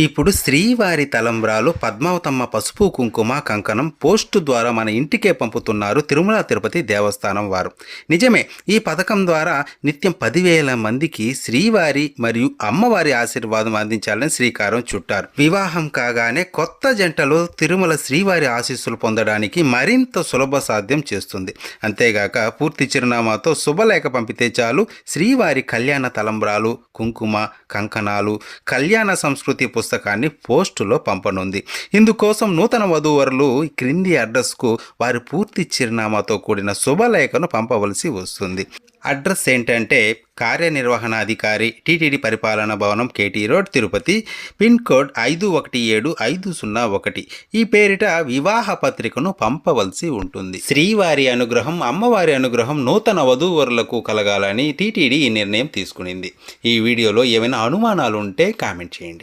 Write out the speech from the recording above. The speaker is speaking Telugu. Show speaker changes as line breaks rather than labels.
ఇప్పుడు శ్రీవారి తలంబ్రాలు పద్మావతమ్మ పసుపు కుంకుమ కంకణం పోస్టు ద్వారా మన ఇంటికే పంపుతున్నారు తిరుమల తిరుపతి దేవస్థానం వారు. నిజమే ఈ పథకం ద్వారా నిత్యం పదివేల మందికి శ్రీవారి మరియు అమ్మవారి ఆశీర్వాదం అందించాలని శ్రీకారం చుట్టారు. వివాహం కాగానే కొత్త జంటలో తిరుమల శ్రీవారి ఆశీస్సులు పొందడానికి మరింత సులభ సాధ్యం చేస్తుంది. అంతేగాక పూర్తి చిరునామాతో శుభలేఖ పంపితే చాలు. శ్రీవారి కళ్యాణ తలంబ్రాలు కుంకుమ కంకణాలు కళ్యాణ సంస్కృతి పుస్తకాన్ని పోస్టులో పంపనుంది. ఇందుకోసం నూతన వధూవరులు క్రింది అడ్రస్కు వారి పూర్తి చిరునామాతో కూడిన శుభలేఖను పంపవలసి వస్తుంది. అడ్రస్ ఏంటంటే కార్యనిర్వహణాధికారి టీటీడీ పరిపాలన భవనం KT road Tirupati pin code ఐదు ఒకటి ఏడు ఐదు సున్నా ఒకటి. ఈ పేరిట వివాహ పత్రికను పంపవలసి ఉంటుంది. శ్రీవారి అనుగ్రహం అమ్మవారి అనుగ్రహం నూతన వధూవరులకు కలగాలని టీటీడీ ఈ నిర్ణయం తీసుకునింది. ఈ వీడియోలో ఏమైనా అనుమానాలు ఉంటే కామెంట్ చేయండి.